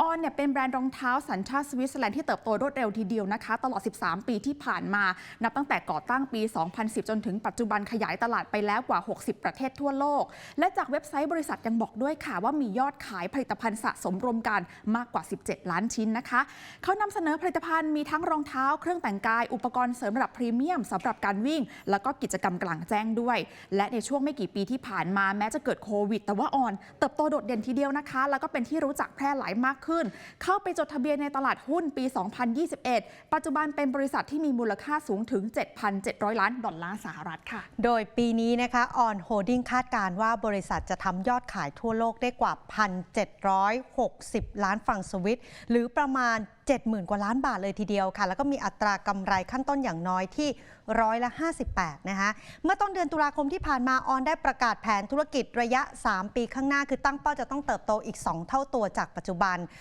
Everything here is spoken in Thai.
ออนเนี่ยเป็นแบรนด์รองเท้าสัญชาติสวิตเซอร์แลนด์ที่เติบโตรวดเร็วทีเดียวนะคะ ตลอด 13 ปีที่ผ่านมา นับตั้งแต่ก่อตั้งปี 2010 จนถึงปัจจุบันขยายตลาดไปแล้วกว่า 60 ประเทศทั่วโลก และจากเว็บไซต์บริษัทยังบอกด้วยค่ะ ว่ามียอดขายผลิตภัณฑ์สะสมรวมกันมากกว่า 17 ล้านชิ้นนะคะเขานำเสนอผลิตภัณฑ์มีทั้งรองเท้าเครื่องแต่งกาย อุปกรณ์เสริมระดับพรีเมียมสำหรับการวิ่ง แล้วก็กิจกรรมกลางแจ้งด้วย และในช่วงไม่กี่ปีที่ผ่านมาแม้จะเกิดโควิด แต่ว่าออนเติบโตโดดเด่นทีเดียวนะคะ แล้วก็เป็นที่รู้จักแพร่หลายมากขึ้น เข้าไปจดทะเบียนในตลาดหุ้นปี 2021 ปัจจุบันเป็นบริษัทที่มีมูลค่าสูงถึง 7,700 ล้านดอลลาร์สหรัฐค่ะ โดยปีนี้นะคะออนโฮดดิ้งคาดการณ์ว่าบริษัทจะทำยอดขายทั่วโลกได้กว่า 1,760 ล้านฟรังสวิต หรือประมาณ70,000 กว่าล้านบาทเลยทีเดียวค่ะ แล้วก็มีอัตรากำไรขั้นต้นอย่างน้อยที่ร้อยละ 58 นะคะ เมื่อต้นเดือนตุลาคมที่ผ่านมาออนได้ประกาศแผนธุรกิจระยะ 3 ปีข้างหน้า คือตั้งเป้าจะต้องเติบโตอีก 2 เท่าตัวจากปัจจุบัน